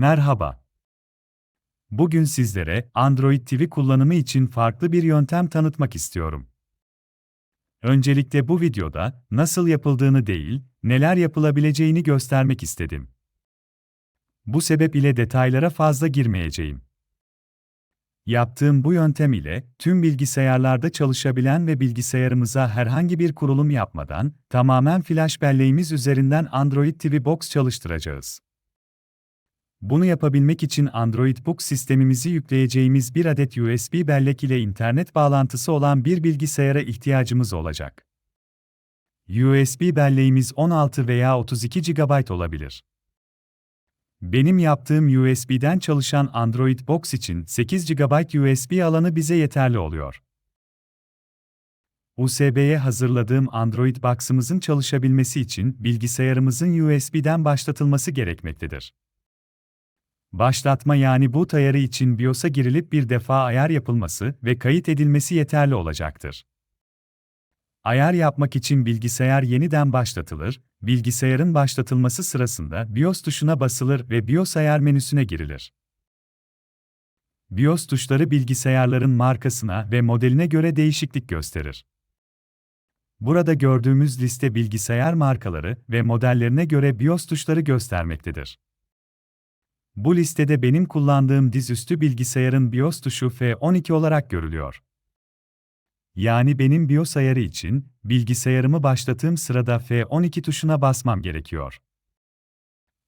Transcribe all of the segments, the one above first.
Merhaba. Bugün sizlere Android TV kullanımı için farklı bir yöntem tanıtmak istiyorum. Öncelikle bu videoda nasıl yapıldığını değil, neler yapılabileceğini göstermek istedim. Bu sebep ile detaylara fazla girmeyeceğim. Yaptığım bu yöntem ile tüm bilgisayarlarda çalışabilen ve bilgisayarımıza herhangi bir kurulum yapmadan tamamen flash belleğimiz üzerinden Android TV Box çalıştıracağız. Bunu yapabilmek için Android Box sistemimizi yükleyeceğimiz bir adet USB bellek ile internet bağlantısı olan bir bilgisayara ihtiyacımız olacak. USB belleğimiz 16 veya 32 GB olabilir. Benim yaptığım USB'den çalışan Android Box için 8 GB USB alanı bize yeterli oluyor. USB'ye hazırladığım Android Box'ımızın çalışabilmesi için bilgisayarımızın USB'den başlatılması gerekmektedir. Başlatma yani boot ayarı için BIOS'a girilip bir defa ayar yapılması ve kayıt edilmesi yeterli olacaktır. Ayar yapmak için bilgisayar yeniden başlatılır, bilgisayarın başlatılması sırasında BIOS tuşuna basılır ve BIOS ayar menüsüne girilir. BIOS tuşları bilgisayarların markasına ve modeline göre değişiklik gösterir. Burada gördüğümüz liste bilgisayar markaları ve modellerine göre BIOS tuşları göstermektedir. Bu listede benim kullandığım dizüstü bilgisayarın BIOS tuşu F12 olarak görülüyor. Yani benim BIOS ayarı için bilgisayarımı başlattığım sırada F12 tuşuna basmam gerekiyor.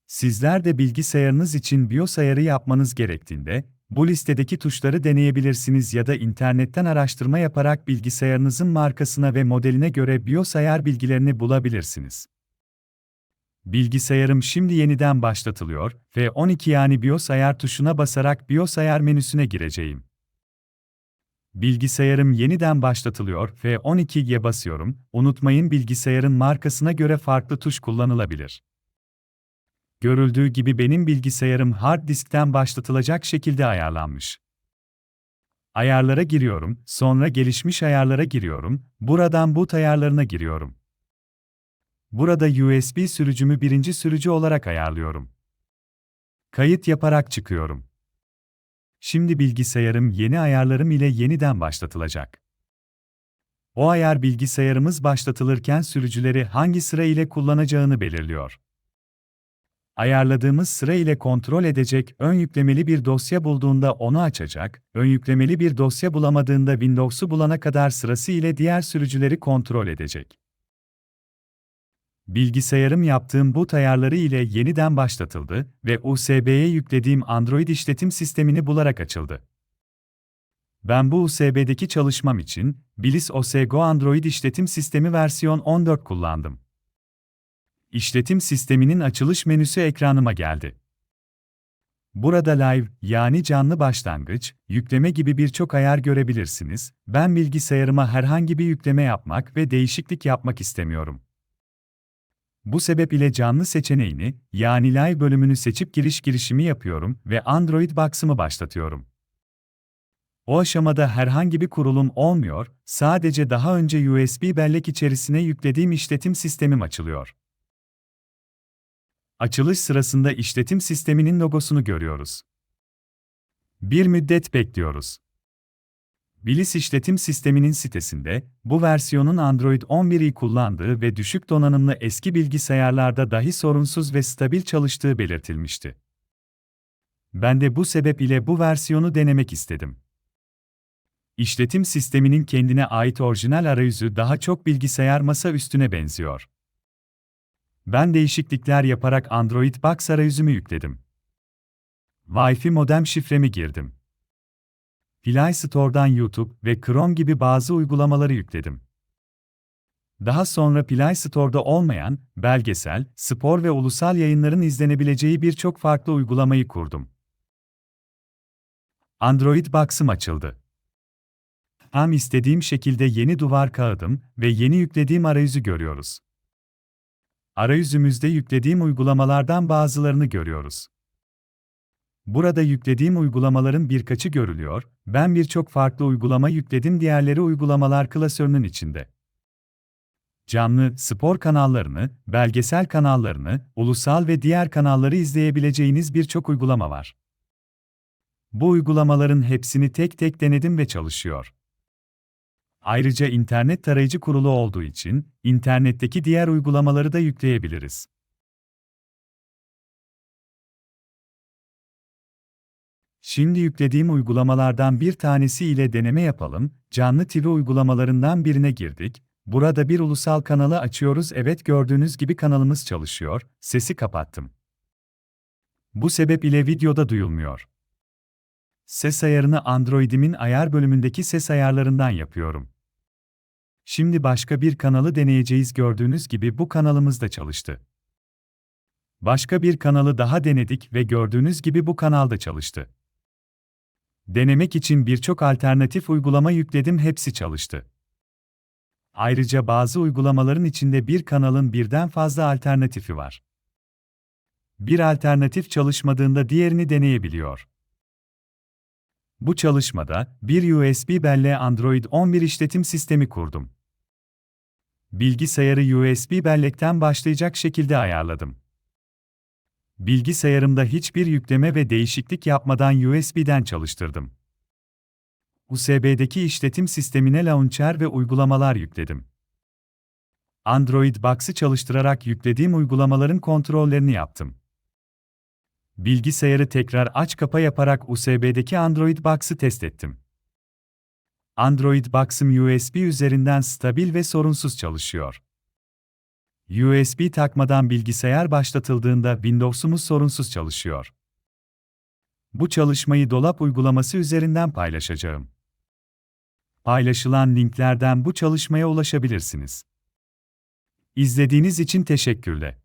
Sizler de bilgisayarınız için BIOS ayarı yapmanız gerektiğinde bu listedeki tuşları deneyebilirsiniz ya da internetten araştırma yaparak bilgisayarınızın markasına ve modeline göre BIOS ayar bilgilerini bulabilirsiniz. Bilgisayarım şimdi yeniden başlatılıyor ve 12 yani BIOS ayar tuşuna basarak BIOS ayar menüsüne gireceğim. Bilgisayarım yeniden başlatılıyor ve 12'ye basıyorum. Unutmayın bilgisayarın markasına göre farklı tuş kullanılabilir. Görüldüğü gibi benim bilgisayarım hard diskten başlatılacak şekilde ayarlanmış. Ayarlara giriyorum, sonra gelişmiş ayarlara giriyorum, buradan boot ayarlarına giriyorum. Burada USB sürücümü birinci sürücü olarak ayarlıyorum. Kayıt yaparak çıkıyorum. Şimdi bilgisayarım yeni ayarlarım ile yeniden başlatılacak. O ayar bilgisayarımız başlatılırken sürücüleri hangi sıra ile kullanacağını belirliyor. Ayarladığımız sıra ile kontrol edecek, ön yüklemeli bir dosya bulduğunda onu açacak, ön yüklemeli bir dosya bulamadığında Windows'u bulana kadar sırası ile diğer sürücüleri kontrol edecek. Bilgisayarım yaptığım boot ayarları ile yeniden başlatıldı ve USB'ye yüklediğim Android işletim sistemini bularak açıldı. Ben bu USB'deki çalışmam için Bliss OS Go Android işletim sistemi versiyon 14 kullandım. İşletim sisteminin açılış menüsü ekranıma geldi. Burada live yani canlı başlangıç, yükleme gibi birçok ayar görebilirsiniz. Ben bilgisayarıma herhangi bir yükleme yapmak ve değişiklik yapmak istemiyorum. Bu sebep ile canlı seçeneğini, yani live bölümünü seçip giriş girişimi yapıyorum ve Android Box'ımı başlatıyorum. O aşamada herhangi bir kurulum olmuyor, sadece daha önce USB bellek içerisine yüklediğim işletim sistemim açılıyor. Açılış sırasında işletim sisteminin logosunu görüyoruz. Bir müddet bekliyoruz. Bilis işletim sisteminin sitesinde, bu versiyonun Android 11'i kullandığı ve düşük donanımlı eski bilgisayarlarda dahi sorunsuz ve stabil çalıştığı belirtilmişti. Ben de bu sebep ile bu versiyonu denemek istedim. İşletim sisteminin kendine ait orijinal arayüzü daha çok bilgisayar masa üstüne benziyor. Ben değişiklikler yaparak Android Box arayüzümü yükledim. Wi-Fi modem şifremi girdim. Play Store'dan YouTube ve Chrome gibi bazı uygulamaları yükledim. Daha sonra Play Store'da olmayan, belgesel, spor ve ulusal yayınların izlenebileceği birçok farklı uygulamayı kurdum. Android Box'ım açıldı. Tam istediğim şekilde yeni duvar kağıdım ve yeni yüklediğim arayüzü görüyoruz. Arayüzümüzde yüklediğim uygulamalardan bazılarını görüyoruz. Burada yüklediğim uygulamaların birkaçı görülüyor, ben birçok farklı uygulama yükledim diğerleri uygulamalar klasörünün içinde. canlı, spor kanallarını, belgesel kanallarını, ulusal ve diğer kanalları izleyebileceğiniz birçok uygulama var. Bu uygulamaların hepsini tek tek denedim ve çalışıyor. Ayrıca internet tarayıcı kurulu olduğu için, internetteki diğer uygulamaları da yükleyebiliriz. Şimdi yüklediğim uygulamalardan bir tanesi ile deneme yapalım. Canlı TV uygulamalarından birine girdik. Burada bir ulusal kanalı açıyoruz. Evet gördüğünüz gibi kanalımız çalışıyor. Sesi kapattım. Bu sebep ile videoda duyulmuyor. Ses ayarını Android'imin ayar bölümündeki ses ayarlarından yapıyorum. Şimdi başka bir kanalı deneyeceğiz. Gördüğünüz gibi bu kanalımız da çalıştı. Başka bir kanalı daha denedik ve gördüğünüz gibi bu kanalda çalıştı. Denemek için birçok alternatif uygulama yükledim, hepsi çalıştı. Ayrıca bazı uygulamaların içinde bir kanalın birden fazla alternatifi var. Bir alternatif çalışmadığında diğerini deneyebiliyor. Bu çalışmada bir USB belleğe Android 11 işletim sistemi kurdum. Bilgisayarı USB bellekten başlayacak şekilde ayarladım. Bilgisayarımda hiçbir yükleme ve değişiklik yapmadan USB'den çalıştırdım. USB'deki işletim sistemine launcher ve uygulamalar yükledim. Android Box'ı çalıştırarak yüklediğim uygulamaların kontrollerini yaptım. Bilgisayarı tekrar aç kapa yaparak USB'deki Android Box'ı test ettim. Android Box'ım USB üzerinden stabil ve sorunsuz çalışıyor. USB takmadan bilgisayar başlatıldığında Windows'umuz sorunsuz çalışıyor. Bu çalışmayı dolap uygulaması üzerinden paylaşacağım. Paylaşılan linklerden bu çalışmaya ulaşabilirsiniz. İzlediğiniz için teşekkürler.